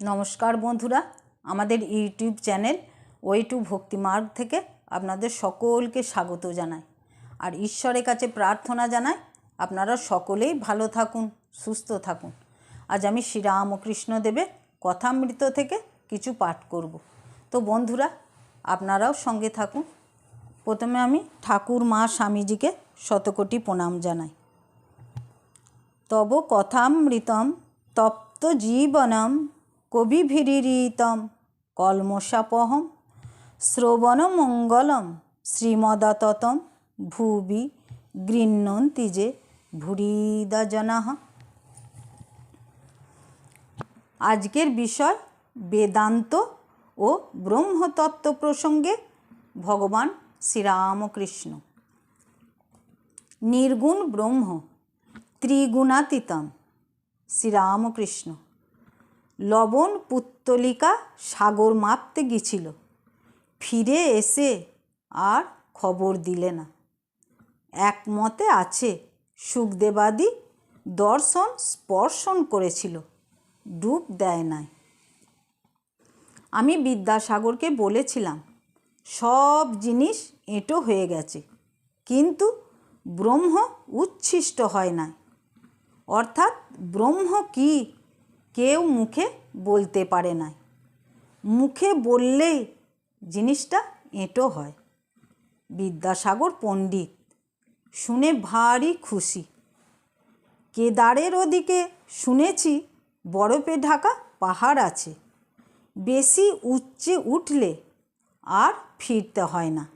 নমস্কার বন্ধুরা, আমাদের YouTube channel way to Bhaktimarg থেকে আপনাদের সকলকে স্বাগত জানাই। আর ঈশ্বরের কাছে প্রার্থনা জানাই, আপনারা সকলেই ভালো থাকুন, সুস্থ থাকুন। আজ আমি শ্রীরামকৃষ্ণ দেবের কথামৃত থেকে কিছু পাঠ করব। তো বন্ধুরা, আপনারাও সঙ্গে থাকুন। প্রথমে আমি ঠাকুর মা স্বামীজিকে শতকোটি প্রণাম জানাই। তব কথামৃতম তপ্ত জীবনম কবিভিরীতম কলমশাপহম শ্রবণমঙ্গলম শ্রীমদাততম ভুবি গৃহ্ণন্তি যে ভুরিদাজনাহ। আজকের বিষয় বেদান্ত ও ব্রহ্মতত্ত্ব প্রসঙ্গে ভগবান শ্রীরামকৃষ্ণ। নির্গুণ ব্রহ্ম, ত্রিগুণাতীতম শ্রীরামকৃষ্ণ। লবণ পুত্তলিকা সাগর মাপতে গিয়েছিল ফিরে এসে আর খবর দিলে না। একমতে আছে, সুখদেবাদি দর্শন স্পর্শন করেছিল, ডুব দেয় নাই। আমি বিদ্যাসাগরকে বলেছিলাম, সব জিনিস এঁটো হয়ে গেছে, কিন্তু ব্রহ্ম উচ্ছিষ্ট হয় না অর্থাৎ ব্রহ্ম কি কেউ মুখে বলতে পারে না। মুখে বললেই জিনিসটা এঁটো হয়। বিদ্যাসাগর পণ্ডিত, শুনে ভারী খুশি। কেদারের ওদিকে শুনেছি বরফে ঢাকা পাহাড় আছে। বেশি উচ্চে উঠলে আর ফিরতে হয় না।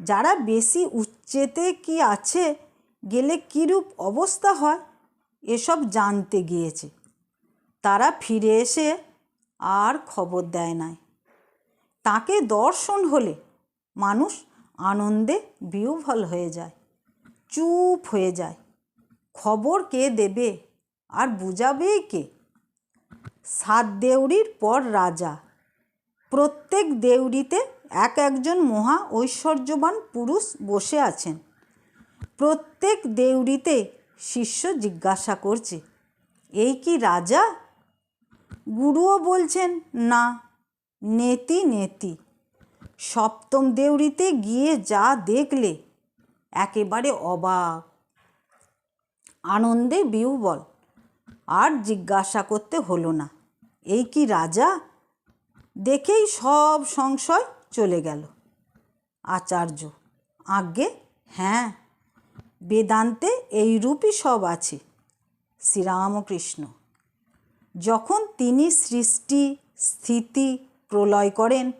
যারা বেশি উচ্চেতে কি আছে, গেলে কীরূপ অবস্থা হয়, এসব জানতে গিয়েছে। তারা ফিরে এসে আর খবর দেয় নাই। তাকে দর্শন হলে মানুষ আনন্দে বিহ্বল হয়ে যায়, চুপ হয়ে যায়। খবর কে দেবে আর বুঝাবে কে? সাত দেউড়ির পর রাজা। প্রত্যেক দেউড়িতে এক একজন মহা ঐশ্বর্যবান পুরুষ বসে আছেন। প্রত্যেক দেউড়িতে শিষ্য জিজ্ঞাসা করছে, এই কি রাজা? গুরুও বলছেন, না, নেতি নেতি। সপ্তম দেউরিতে গিয়ে যা দেখলে, একেবারে অবাক। আনন্দে বিহ্বল, আর জিজ্ঞাসা করতে হলো না। এই কি রাজা? দেখেই সব সংশয় চলে গেল। আচার্য, আজ্ঞে হ্যাঁ বেদান্তে এইরূপই সব আছে। শ্রীরামকৃষ্ণ যখন তিনি সৃষ্টি, স্থিতি প্রলয় করেন,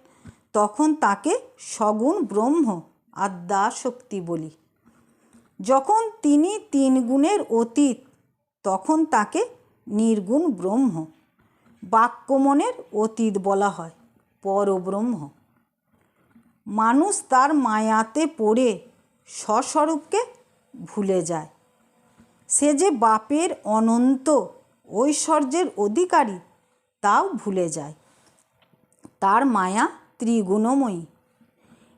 তখন তাকে সগুণ ব্রহ্ম আদ্যা শক্তি বলি। যখন তিনি তিন গুণের অতীত, তখন তাকে নির্গুণ ব্রহ্ম, বাক্যমনের অতীত বলা হয়, পরব্রহ্ম। মানুষ তার মায়াতে পড়ে, স্বস্বরূপকে ভুলে যায়। সে যে বাপের অনন্ত ঐশ্বর্যের অধিকারী, তাও ভুলে যায়। তার মায়া ত্রিগুণময়ী।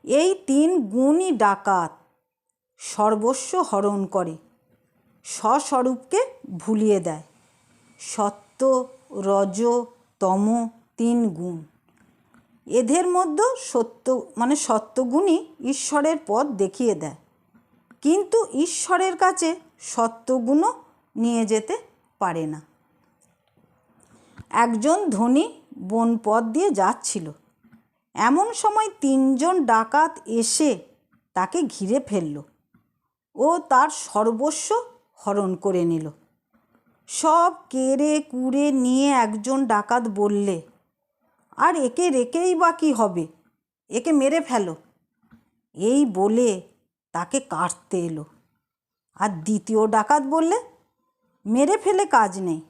এই তিন গুণই ডাকাত, সর্বস্ব হরণ করে, স্বস্বরূপকে ভুলিয়ে দেয়। সত্য, রজ, তম তিন গুণ। এদের মধ্যে সত্য মানে সত্যগুণই ঈশ্বরের পথ দেখিয়ে দেয়। কিন্তু ঈশ্বরের কাছে সত্যগুণও নিয়ে যেতে পারে না। একজন ধনী বন পথ দিয়ে যাচ্ছিল। এমন সময় তিনজন ডাকাত এসে তাকে ঘিরে ফেলল ও তার সর্বস্ব হরণ করে নিল। সব কেড়ে কুড়ে নিয়ে একজন ডাকাত বললে, আর একে রেখেই বা কী হবে? একে মেরে ফেলো। এই বলে তাকে কাটতে এলো। আর দ্বিতীয় ডাকাত বললে, মেরে ফেলে কাজ নেই।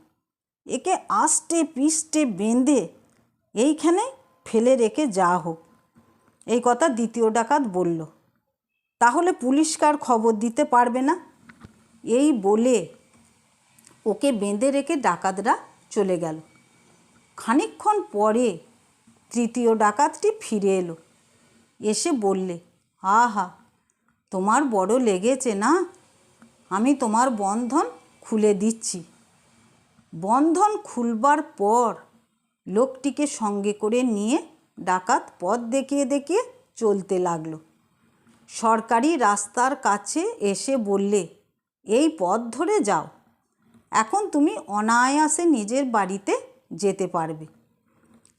একে আষ্টে পিষ্টে বেঁধে এইখানে ফেলে রেখে যা হোক। এই কথা দ্বিতীয় ডাকাত বলল, তাহলে পুলিশ কার খবর দিতে পারবে না? এই বলে ওকে বেঁধে রেখে ডাকাতরা চলে গেল। খানিকক্ষণ পরে তৃতীয় ডাকাতটি ফিরে এলো। এসে বললে, আহা, তোমার বড় লেগেছে না? আমি তোমার বন্ধন খুলে দিচ্ছি। বন্ধন খুলবার পর লোকটিকে সঙ্গে করে নিয়ে ডাকাত পথ দেখিয়ে দেখিয়ে চলতে লাগল। সরকারি রাস্তার কাছে এসে বললে, এই পথ ধরে যাও, এখন তুমি অনায়াসে নিজের বাড়িতে যেতে পারবে।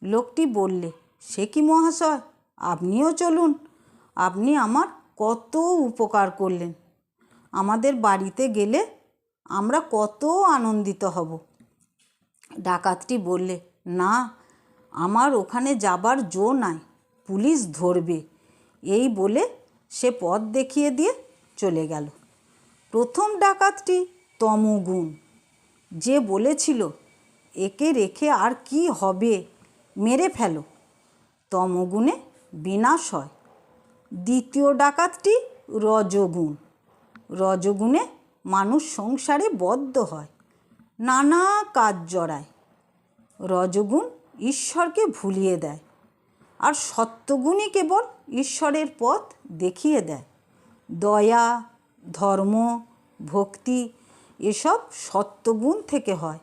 লোকটি বললে, সে কি মহাশয়? আপনিও চলুন, আপনি আমার কত উপকার করলেন। আমাদের বাড়িতে গেলে আমরা কত আনন্দিত হব। ডাকাতটি বললে, না, আমার ওখানে যাবার জো নাই, পুলিশ ধরবে। এই বলে সে পথ দেখিয়ে দিয়ে চলে গেল। প্রথম ডাকাতটি তমগুণ যে বলেছিল, একে রেখে আর কি হবে? মেরে ফেলো। তমগুণে বিনাশ হয়। দ্বিতীয় ডাকাতটি রজগুণ। রজগুণে মানুষ সংসারে বদ্ধ হয়। নানা কাজ জড়ায়। রজগুণ ঈশ্বরকে ভুলিয়ে দেয় আর সত্যগুণই কেবল ঈশ্বরের পথ দেখিয়ে দেয়। দয়া, ধর্ম, ভক্তি এসব সত্যগুণ থেকে হয়।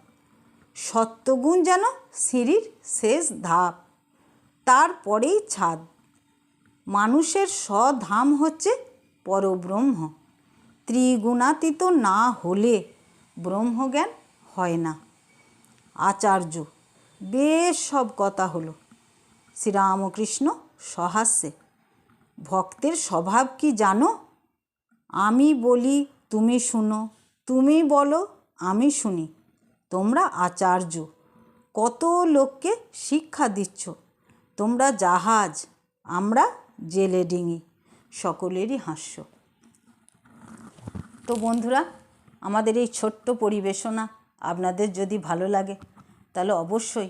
সত্যগুণ যেন সিঁড়ির শেষ ধাপ তারপরেই ছাদ। মানুষের স্বধাম হচ্ছে পরব্রহ্ম। ত্রিগুণাতীত না হলে ব্রহ্মজ্ঞান হয় না। আচার্য, বেশ সব কথা হলো। শ্রীরামকৃষ্ণ সহাস্যে, ভক্তের স্বভাব কি জানো? আমি বলি, তুমি শুনো, তুমি বলো, আমি শুনি। তোমরা আচার্য, কত লোককে শিক্ষা দিচ্ছ? তোমরা জাহাজ, আমরা জেলে ডিঙি, সকলেরই হাস্য। তো বন্ধুরা, আমাদের এই ছোট্ট পরিবেশনা আপনাদের যদি ভালো লাগে, তাহলে অবশ্যই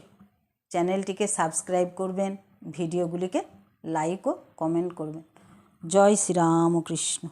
চ্যানেলটিকে সাবস্ক্রাইব করবেন, ভিডিওগুলিকে লাইক ও কমেন্ট করবেন। জয় শ্রীরামকৃষ্ণ।